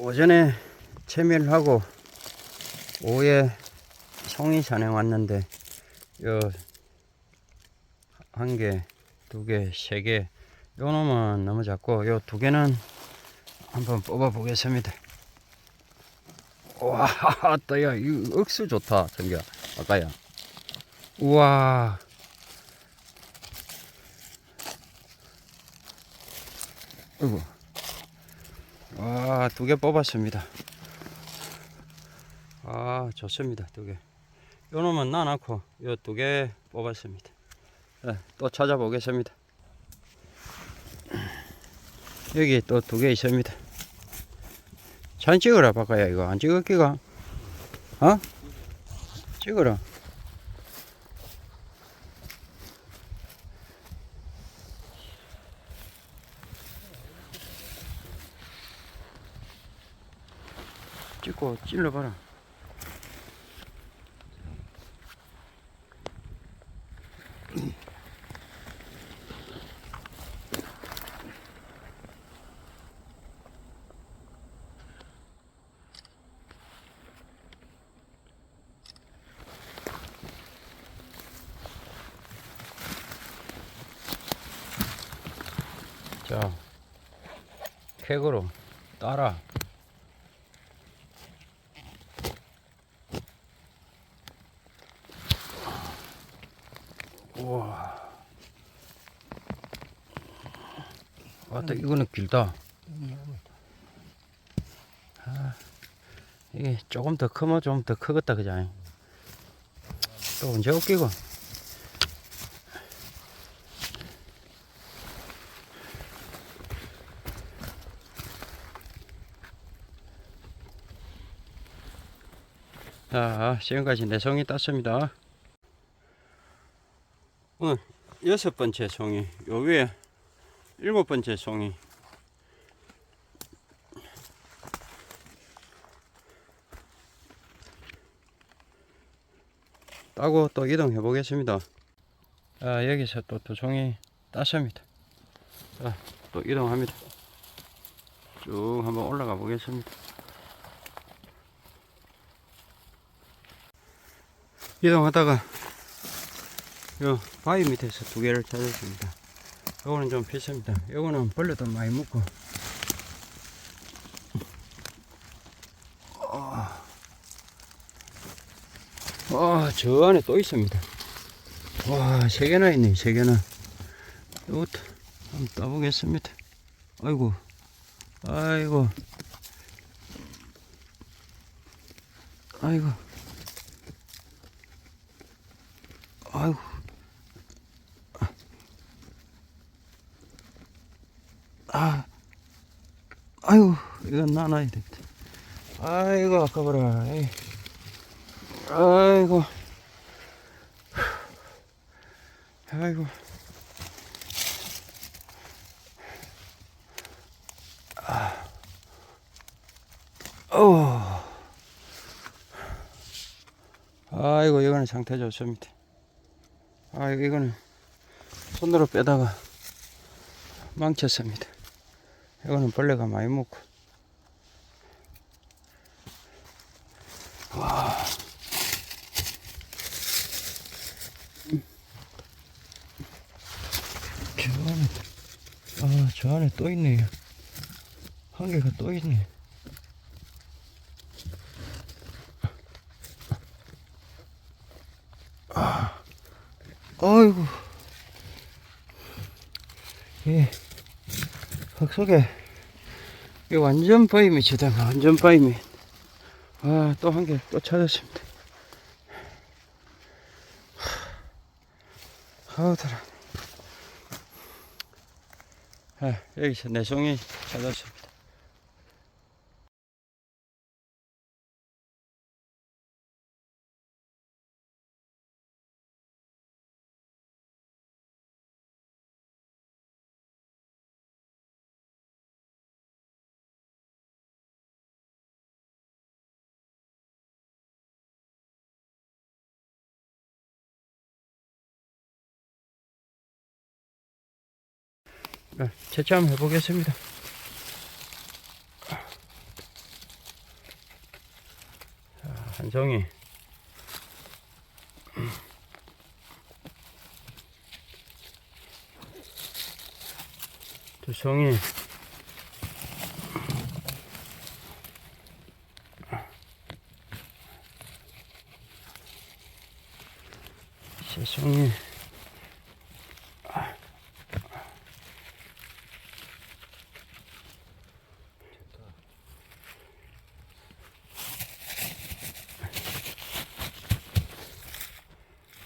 오전에 채미를 하고 오후에 송이 산에 왔는데 요 한 개, 두 개, 세 개. 요 놈은 너무 작고 요 두 개는 한번 뽑아 보겠습니다. 와, 따야 이 억수 좋다. 저기야. 아까야. 우와. 아이고. 와, 두 개 뽑았습니다. 아, 좋습니다. 두 개. 요 놈은 놔놓고, 요 두 개 뽑았습니다. 네, 또 찾아보겠습니다. 여기 또 두 개 있습니다. 사진 찍어라, 바꿔야 이거. 안 찍을기가? 어? 찍어라. 찍고 찔러봐라. 자, 팩으로 따라. 우와. 왔다, 이거는 길다. 아, 이게 조금 더 크면 좀 더 크겠다, 그자. 또 언제 웃기고. 자, 지금까지 내 송이 땄습니다. 오늘 여섯 번째 송이, 요 위에 일곱 번째 송이. 따고 또 이동해 보겠습니다. 아, 여기서 또 두 송이 땄습니다. 자, 또 이동합니다. 쭉 한번 올라가 보겠습니다. 이동하다가 요 바위 밑에서 두 개를 찾았습니다. 요거는 좀 비쌉니다. 요거는 벌레도 많이 묻고 아, 저 안에 또 있습니다. 와, 세 개나 있네, 세 개나. 요것도 한번 따보겠습니다. 아이고, 아이고, 아이고. 아, 아이고, 이건 나눠야 되겠다. 아이고, 아까워라. 에이. 아이고. 아이고. 아. 어. 아이고, 이거는 상태 좋습니다. 아, 이거는 손으로 빼다가 망쳤습니다. 이거는 벌레가 많이 먹고. 저 안에, 아, 저 안에 또 있네요. 한 개가 또 있네. 아, 아이고. 예. 흙 속에, 이 완전 바위 밑이다, 완전 바위 밑. 아, 또 한 개 또 찾았습니다. 아우, 더라. 아, 여기서 내송이 찾았습니다. 네, 채취한번 해보겠습니다. 한 종이. 두 종이.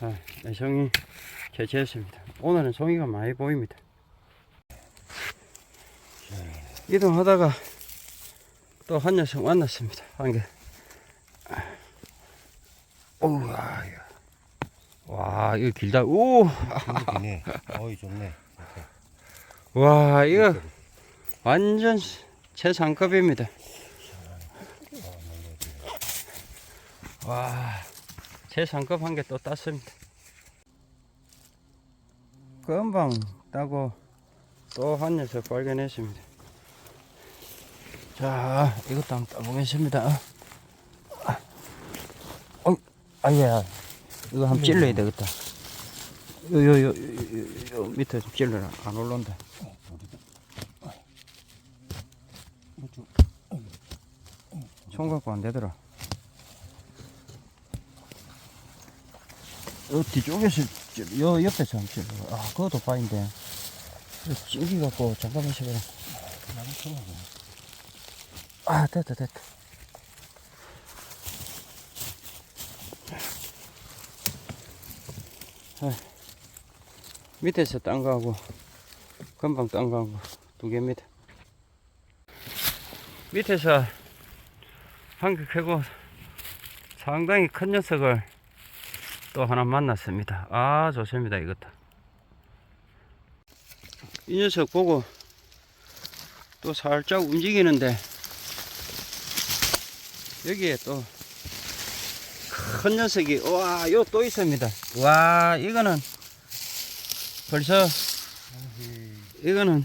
아, 네, 송이 개체했습니다. 오늘은 송이가 많이 보입니다. 이동하다가 또 한 녀석 만났습니다. 한 개. 오와, 와, 이거 길다. 오, 네 어이 좋네. 와, 이거 완전 최상급입니다. 와, 최상급 한 개 또 땄습니다. 금방 따고 또 한 녀석 발견했습니다. 자, 이것도 한번 따보겠습니다. 아, 어, 아야, 이거 한번 찔러야 되겠다. 요, 요, 요, 요, 요, 요 밑에 좀 찔러라. 안 올라온다. 총 갖고 안 되더라. 요 뒤쪽에서, 찔- 요 옆에서 한번 찔러. 아, 그것도 파인데. 찔기 갖고 잠깐만 쉬어라. 아, 됐다, 됐다. 아, 밑에서 딴 거하고, 금방 딴 거하고, 두 개입니다. 밑에서 한개 캐고 상당히 큰 녀석을 또 하나 만났습니다. 아, 좋습니다, 이것도. 이 녀석 보고 또 살짝 움직이는데 여기에 또 큰 녀석이 와, 요 또 있습니다. 와, 이거는 벌써 이거는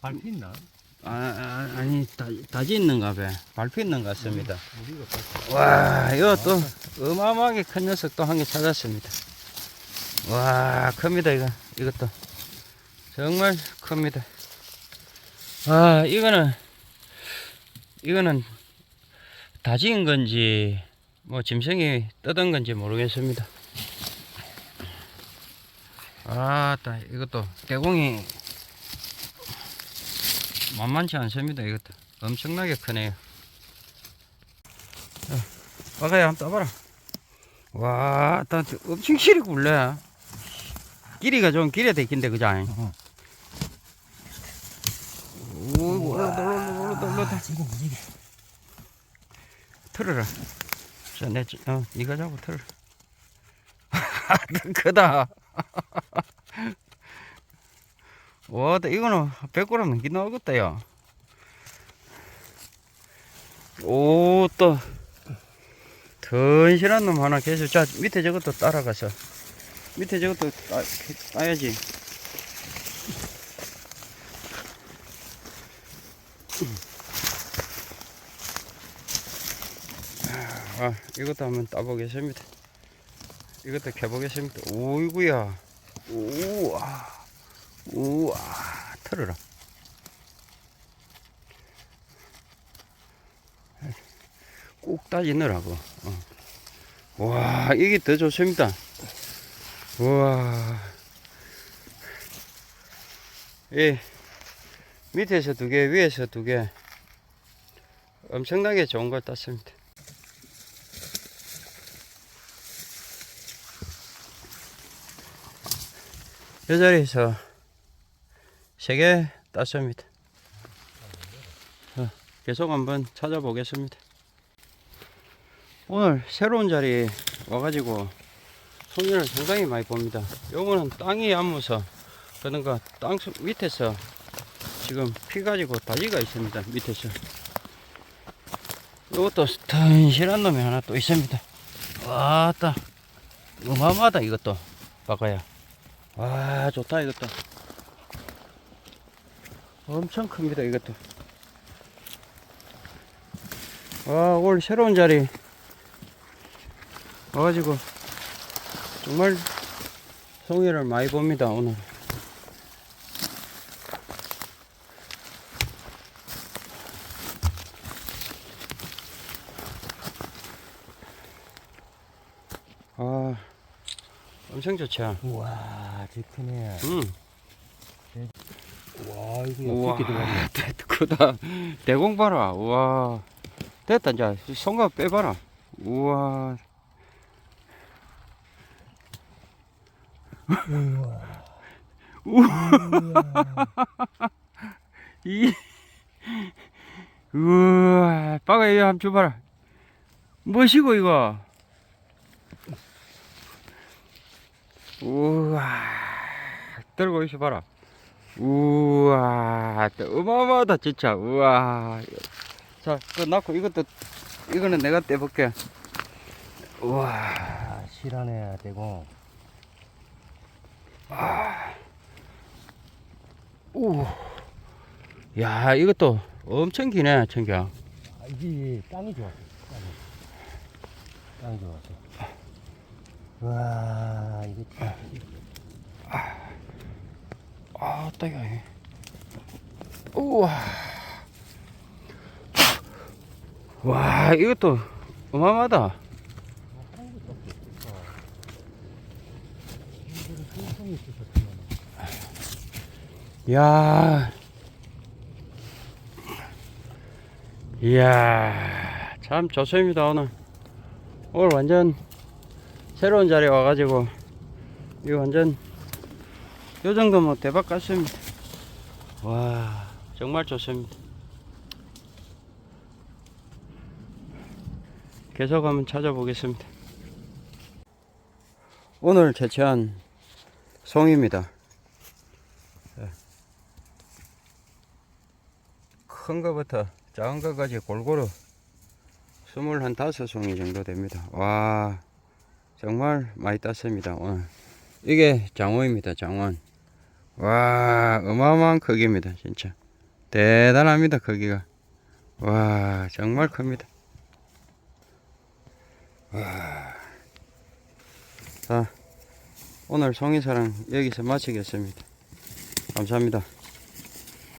밟히 있나? 아, 아 아니 다, 다지 있는가 봐. 밟혀 있는 것 같습니다. 밟히. 와, 이거 또 어마어마하게 큰 녀석 또 한 개 찾았습니다. 와, 큽니다, 이거. 이것도. 정말 큽니다. 아, 이거는, 이거는 다진 건지, 뭐, 짐승이 뜯은 건지 모르겠습니다. 아, 따, 이것도 대공이 만만치 않습니다, 이것도. 엄청나게 크네요. 와가야 한번 떠봐라. 와, 나 엄청 실이 굴래. 길이가 좀 길에 되긴데 그자. 오, 올라다 올라다 올라다. 지금 무지개. 틀어라. 자, 내, ጭ- 어, 니가 잡고 틀어. 크다. 와, 나 이거는 100g 넘게 나오겠다, 야. 오, 또. 던실한 놈 하나 계속. 자, 밑에 저것도 따라가서. 밑에 저것도 따, 따야지. 아, 이것도 한번 따보겠습니다. 이것도 켜보겠습니다. 오이구야. 우와. 우와. 털어라. 꼭 따지느라고. 어. 와, 이게 더 좋습니다. 우와. 예. 밑에서 두 개, 위에서 두 개. 엄청나게 좋은 걸 땄습니다. 이 자리에서 세개 땄습니다. 어, 계속 한번 찾아보겠습니다. 오늘 새로운 자리에 와가지고 손님을 상당히 많이 봅니다. 요거는 땅이 안 묻어 그러니까 땅 속- 밑에서 지금 피 가지고 다리가 있습니다. 밑에서 요것도 튼실한 놈이 하나 또 있습니다. 와따 어마어마하다 이것도 바꿔야 와 좋다 이것도 엄청 큽니다 이것도 와 오늘 새로운 자리 와가지고 정말 송이를 많이 봅니다 오늘 아 엄청 좋죠 우와, 저 크네. 음. 와, 이거 우와 어떻게 들어가네. 크다. 대공 봐라. 우와. 됐다. 이제 손가 빼봐라. 우와. 이 우와. 빠가 이거 한번 줘봐라. 뭐시고 이거. 우와. 들고 있어봐라 우와 또 어마어마하다 진짜 우와 자 끝났고 이것도 이거는 내가 떼볼게 우와 아, 실하네, 대공. 우. 야 이것도 엄청 기네 청경 아, 이게 땅이 좋았어, 땅이. 땅이 좋았어. 와, 이거 참. 아 따가 우와. 와 이것도 어마어마하다. 생성이 있으셨구나. 야. 이야 참 좋습니다 오늘. 오늘 완전 새로운 자리에 와가지고 이거 완전 요 정도 뭐 대박 같습니다 와 정말 좋습니다 계속 한번 찾아보겠습니다 오늘 채취한 송입니다 큰 거부터 작은 거까지 골고루 스물한 다섯 송이 정도 됩니다. 와, 정말 많이 땄습니다. 오늘. 이게 장어입니다. 장원. 와, 어마어마한 크기입니다. 진짜. 대단합니다. 크기가. 와, 정말 큽니다. 와. 자, 오늘 송이사랑 여기서 마치겠습니다. 감사합니다.